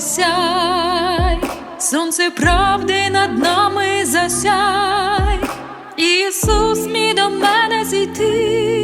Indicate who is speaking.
Speaker 1: осяй, сонце правди над нами засяй, Ісус мій до мене зійти,